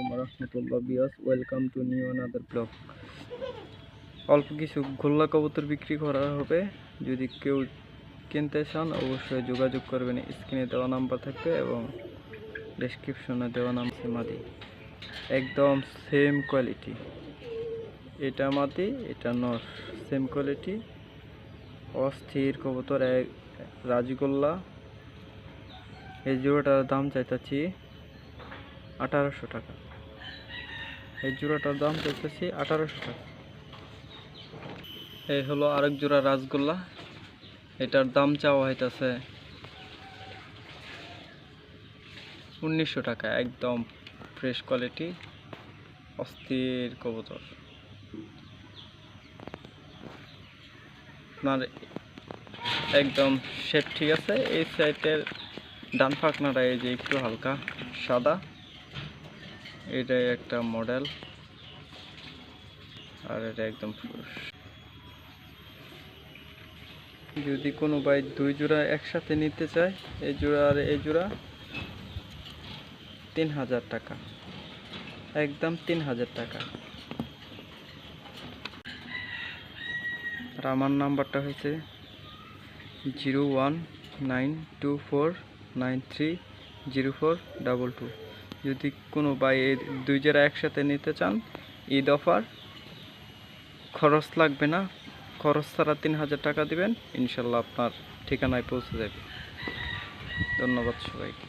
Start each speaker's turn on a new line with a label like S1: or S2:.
S1: আলাইকুম রহমতুল্লাহ বিয়াস, welcome to new another blog. অল্প কিছু গোল্লা কবুতর বিক্রি করা হবে। যদি কেউ কিনতে চান, অবশ্যই যোগাযোগ করবেন। স্ক্রিনে দেওয়া নাম্বার থাকবে এবং ডেসক্রিপশনে দেওয়া নাম মাদি। একদম সেম কোয়ালিটি এটা মাদি, এটা নর। সেম কোয়ালিটি অস্থির কবুতর এক রাজগোল্লা। এই জোড়াটার দাম চাইতেছি আঠারোশো টাকা। এই জোড়াটার দাম চাইতেছি আঠারোশো টাকা। এই হলো আরেক জোড়া রাসগোল্লা। এটার দাম চাওয়া হইতেছে উনিশশো টাকা, একদম ফ্রেশ কোয়ালিটি অস্থির কবুতর। আপনার একদম শেপ ঠিক আছে, এই সাইডের ডান ফাঁকনাটা এই যে একটু হালকা সাদা। এটাই একটা মডেল। আর এটা একদম পুরুষ। যদি কোনো ভাই দুই জোড়া একসাথে নিতে চায়, এই জোড়া আর এই জোড়া, তিন হাজার টাকা। একদম তিন হাজার টাকা। আর আমার নাম্বারটা হয়েছে zero one nine two four nine three zero four double two. যদি কোনো বাই এই দুই জোড়া একসাথে নিতে চান, ঈদ অফার, খরচ লাগবে না। খরচ ছাড়া তিন হাজার টাকা দিবেন, ইনশাল্লাহ আপনার ঠিকানায় পৌঁছে যাবে। ধন্যবাদ সবাইকে।